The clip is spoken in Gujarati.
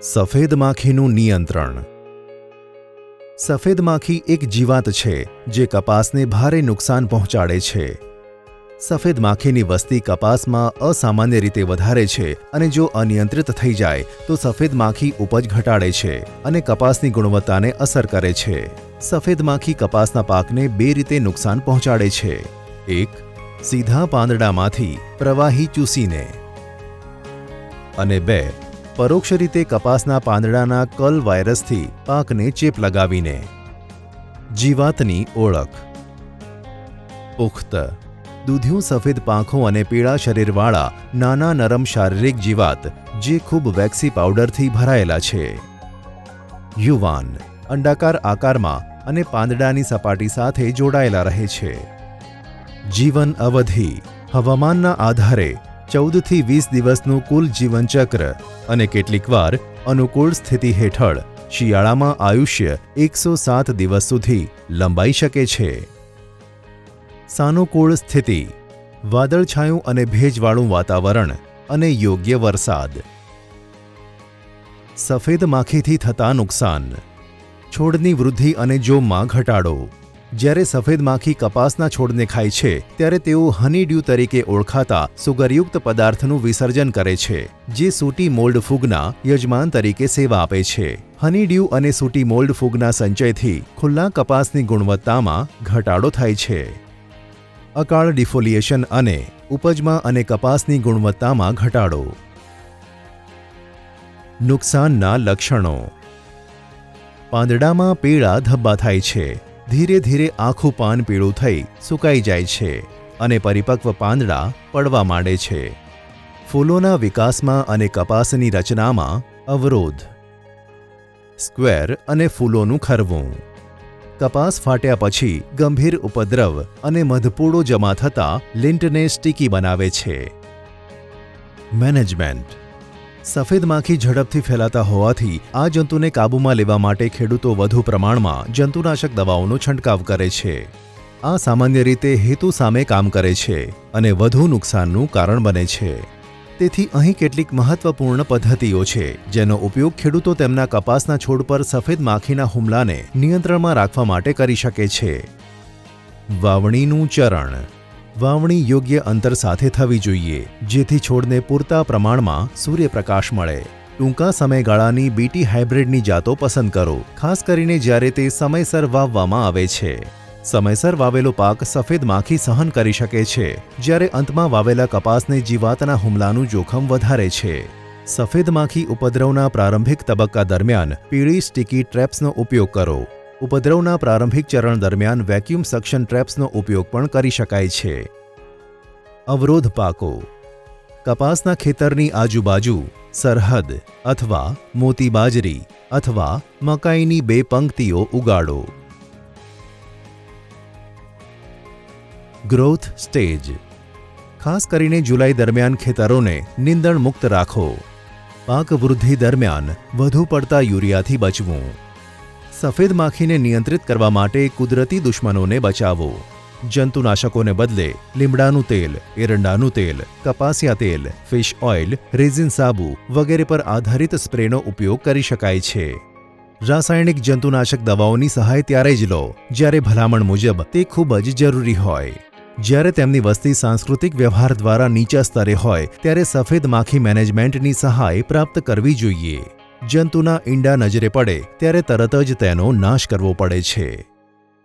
સફેદ માખીનું નિયંત્રણ. સફેદ માખી એક જીવાત છે, જે કપાસને ભારે નુકસાન પહોંચાડે છે. સફેદ માખીની વસ્તી કપાસમાં અસામાન્ય રીતે વધારે છે અને જો અનિયંત્રિત થઈ જાય, તો સફેદ માખી ઉપજ ઘટાડે છે અને કપાસની ગુણવત્તાને અસર કરે છે. સફેદ માખી કપાસના પાકને બે રીતે નુકસાન પહોંચાડે છે. એક, સીધા પાંદડામાંથી પ્રવાહી ચૂસીને. અને બે પરોક્ષ રીતે કપાસના પાંદડાના કલ વાયરસથી પાકને ચેપ લગાવીને. જીવાતની ઓળખ. પુખ્ત, દૂધિયું સફેદ પાંખો અને પીળા શરીરવાળા નાના નરમ શારીરિક જીવાત જે ખૂબ વેક્સી પાવડરથી ભરાયેલા છે. યુવાન, અંડાકાર આકારમાં અને પાંદડાની સપાટી સાથે જોડાયેલા રહે છે. જીવન અવધિ, હવામાનના આધારે ચૌદથી વીસ દિવસનું કુલ જીવનચક્ર અને કેટલીકવાર અનુકૂળ સ્થિતિ હેઠળ શિયાળામાં આયુષ્ય એકસો સાત દિવસ સુધી લંબાઈ શકે છે. સાનુકૂળ સ્થિતિ, વાદળછાયું અને ભેજવાળું વાતાવરણ અને યોગ્ય વરસાદ. સફેદ માખીથી થતા નુકસાન, છોડની વૃદ્ધિ અને જોમમાં ઘટાડો. જ્યારે સફેદ માખી કપાસના છોડને ખાય છે, ત્યારે તેઓ હનીડ્યુ તરીકે ઓળખાતા સુગરયુક્ત પદાર્થનું વિસર્જન કરે છે, જે સૂટી મોલ્ડ ફૂગના યજમાન તરીકે સેવા આપે છે. હનીડ્યુ અને સૂટી મોલ્ડ ફૂગના સંચયથી ખુલ્લા કપાસની ગુણવત્તામાં ઘટાડો થાય છે. અકાળ ડિફોલિએશન અને ઉપજમાં અને કપાસની ગુણવત્તામાં ઘટાડો. નુકસાનના લક્ષણો. પાંદડામાં પીળા ધબ્બા થાય છે. ધીરે ધીરે આખું પાન પીળું થઈ સુકાઈ જાય છે અને પરિપક્વ પાંદડા પડવા માંડે છે. ફૂલોના વિકાસમાં અને કપાસની રચનામાં અવરોધ. સ્ક્વેર અને ફૂલોનું ખરવું. કપાસ ફાટ્યા પછી ગંભીર ઉપદ્રવ અને મધપૂડો જમા થતા લિન્ટને સ્ટીકી બનાવે છે. મેનેજમેન્ટ. સફેદ માખી ઝડપથી ફેલાતા હોવાથી આ જંતુને કાબૂમાં લેવા માટે ખેડૂતો વધુ પ્રમાણમાં જંતુનાશક દવાઓનો છંટકાવ કરે છે. આ સામાન્ય રીતે હેતુ સામે કામ કરે છે અને વધુ નુકસાનનું કારણ બને છે. તેથી અહીં કેટલીક મહત્વપૂર્ણ પદ્ધતિઓ છે, જેનો ઉપયોગ ખેડૂતો તેમના કપાસના છોડ પર સફેદ માખીના હુમલાને નિયંત્રણમાં રાખવા માટે કરી શકે છે. વાવણીનું ચરણ વાવણી યોગ્ય અંતર સાથે થવી જોઈએ, જેથી છોડને પૂરતા પ્રમાણમાં સૂર્યપ્રકાશ મળે. ટૂંકા સમયગાળાની બીટી હાઇબ્રિડની જાતો પસંદ કરો, ખાસ કરીને જ્યારે તે સમયસર વાવવામાં આવે છે. સમયસર વાવેલો પાક સફેદ માખી સહન કરી શકે છે, જ્યારે અંતમાં વાવેલા કપાસને જીવાતના હુમલાનું જોખમ વધારે છે. સફેદ માખી ઉપદ્રવના પ્રારંભિક તબક્કા દરમિયાન પીળી સ્ટીકી ટ્રેપ્સનો ઉપયોગ કરો. ઉપદ્રવના પ્રારંભિક ચરણ દરમિયાન વેક્યુમ સક્શન ટ્રેપ્સનો ઉપયોગ પણ કરી શકાય છે. અવરોધ પાકો. કપાસના ખેતરની આજુબાજુ સરહદ અથવા મોતી બાજરી અથવા મકાઈની બે પંક્તિઓ ઉગાડો. ગ્રોથ સ્ટેજ ખાસ કરીને જુલાઈ દરમિયાન ખેતરોને નિંદણ મુક્ત રાખો. પાક વૃદ્ધિ દરમિયાન વધુ પડતા યુરિયાથી બચવું. સફેદ માખીને નિયંત્રિત કરવા માટે કુદરતી દુશ્મનોને બચાવો. જંતુનાશકોને બદલે લીમડાનું તેલ, એરંડાનું તેલ, કપાસિયા તેલ, ફિશ ઓઇલ, રેઝિન સાબુ વગેરે પર આધારિત સ્પ્રેનો ઉપયોગ કરી શકાય છે. રાસાયણિક જંતુનાશક દવાઓની સહાય ત્યારે જ લો, જ્યારે ભલામણ મુજબ તે ખૂબ જ જરૂરી હોય. જ્યારે તેમની વસ્તી સાંસ્કૃતિક વ્યવહાર દ્વારા નીચા સ્તરે હોય, ત્યારે સફેદ માખી મેનેજમેન્ટની સહાય પ્રાપ્ત કરવી જોઈએ. જંતુના ઈંડા નજરે પડે ત્યારે તરત જ તેનો નાશ કરવો પડે છે.